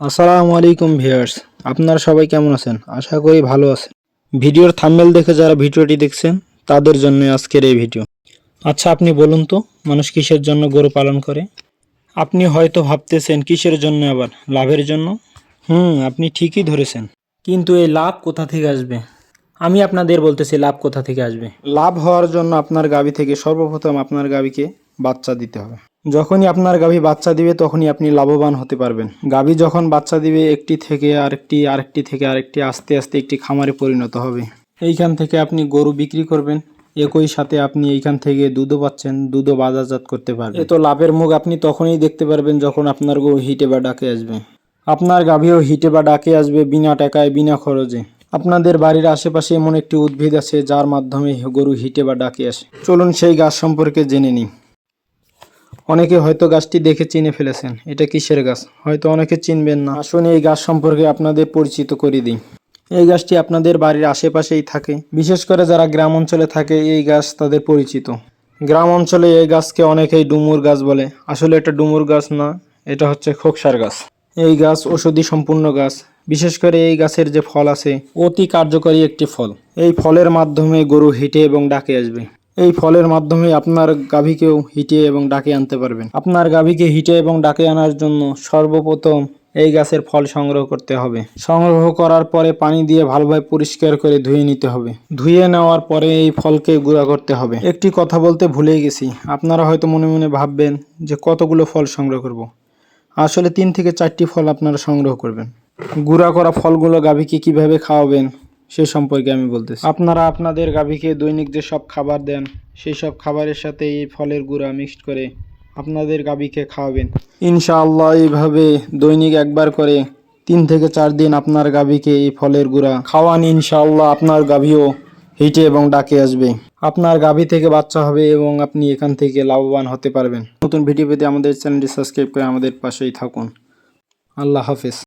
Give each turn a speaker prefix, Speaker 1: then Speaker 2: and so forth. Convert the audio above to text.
Speaker 1: আসসালামু আলাইকুম ভিউয়ার্স। আপনারা সবাই কেমন আছেন? আশা করি ভালো আছেন। ভিডিওর থাম্বনেল দেখে যারা ভিডিওটি দেখছেন, তাদের জন্য আজকের এই ভিডিও। আচ্ছা আপনি বলুন তো, মানুষ কিসের জন্য গরু পালন করে? আপনি হয়তো ভাবতেছেন, কিসের জন্য আবার? লাভের জন্য? হুম, আপনি ঠিকই ধরেছেন। কিন্তু এই লাভ কোথা থেকে আসবে? আমি আপনাদের বলতেছি, লাভ কোথা থেকে আসবে? লাভ হওয়ার জন্য আপনার গাভী থেকে সর্বপ্রথম আপনার গাভীকে বাচ্চা দিতে হবে। যখনই আপনার গাভী বাচ্চা দিবে তখনই আপনি লাভবান হতে পারবেন। গাভী যখন বাচ্চা দিবে একটি থেকে আরেকটি আরেকটি থেকে আরেকটি আস্তে আস্তে একটি খামারে পরিণত হবে। এইখান থেকে আপনি গরু বিক্রি করবেন। একই সাথে আপনি এইখান থেকে দুধও পাচ্ছেন দুধও বাজারজাত করতে পারবেন। এ তো লাভের মুখ আপনি তখনই দেখতে পারবেন যখন আপনার গরু হিটে বা ডাকে আসবে। আপনার গাভীও হিটে বা ডাকে আসবে বিনা টাকায় বিনা খরচে। আপনাদের বাড়ির আশেপাশে এমন একটি উদ্ভিদ আছে যার মাধ্যমে গরু হিটে বা ডাকে আসে। চলুন সেই গাছ সম্পর্কে জেনে নিই। অনেকে হয়তো গাছটি দেখে চিনে ফেলেছেন। এটা কিসের গাছ? হয়তো অনেকে চিনবেন না। আসুন এই গাছ সম্পর্কে আপনাদের পরিচিত করে দিই। এই গাছটি আপনাদের বাড়ির আশেপাশেই থাকে। বিশেষ করে যারা গ্রাম অঞ্চলে থাকে, এই গাছ তাদের পরিচিত। গ্রাম অঞ্চলে এই গাছকে অনেকেই ডুমুর গাছ বলে। আসলে এটা ডুমুর গাছ না, এটা হচ্ছে খোকসার গাছ। এই গাছ ঔষধি সম্পূর্ণ গাছ। বিশেষ করে এই গাছের যে ফল আছে, অতি কার্যকরী একটি ফল। এই ফলের মাধ্যমে গরু হিটে এবং ডাকে আসবে। এই ফলের মাধ্যমে আপনার গাভীকেও হিটে এবং ডাকে আনতে পারবেন। আপনার গাভীকে হিটে এবং ডাকে আনার জন্য সর্বপ্রথম এই গাছের ফল সংগ্রহ করতে হবে। সংগ্রহ করার পরে পানি দিয়ে ভালোভাবে পরিষ্কার করে ধুয়ে নিতে হবে। ধুয়ে নেওয়ার পরে এই ফলকে গুঁড়া করতে হবে। একটি কথা বলতে ভুলেই গেছি। আপনারা হয়তো মনে মনে ভাববেন যে কতগুলো ফল সংগ্রহ করব। আসলে তিন থেকে চারটি ফল আপনারা সংগ্রহ করবেন। গুঁড়া করা ফলগুলো গাভীকে কীভাবে খাওয়াবেন সে সম্পর্কে আমি বলতেছি। আপনারা আপনাদের গাভীকে দৈনিক যে সব খাবার দেন সেই সব খাবারের সাথে এই ফলের গুঁড়া মিক্সড করে আপনাদের গাভীকে খাওয়াবেন। ইনশাআল্লাহ এইভাবে দৈনিক একবার করে তিন থেকে চার দিন আপনার গাভীকে এই ফলের গুঁড়া খাওয়ান ইনশাআল্লাহ আপনার গাভীও হিটে এবং ডাকে আসবে। আপনার গাভী থেকে বাচ্চা হবে এবং আপনি এখান থেকে লাভবান হতে পারবেন। নতুন ভিডিও পেতে আমাদের চ্যানেলটি সাবস্ক্রাইব করে আমাদের পাশেই থাকুন। আল্লাহ হাফেজ।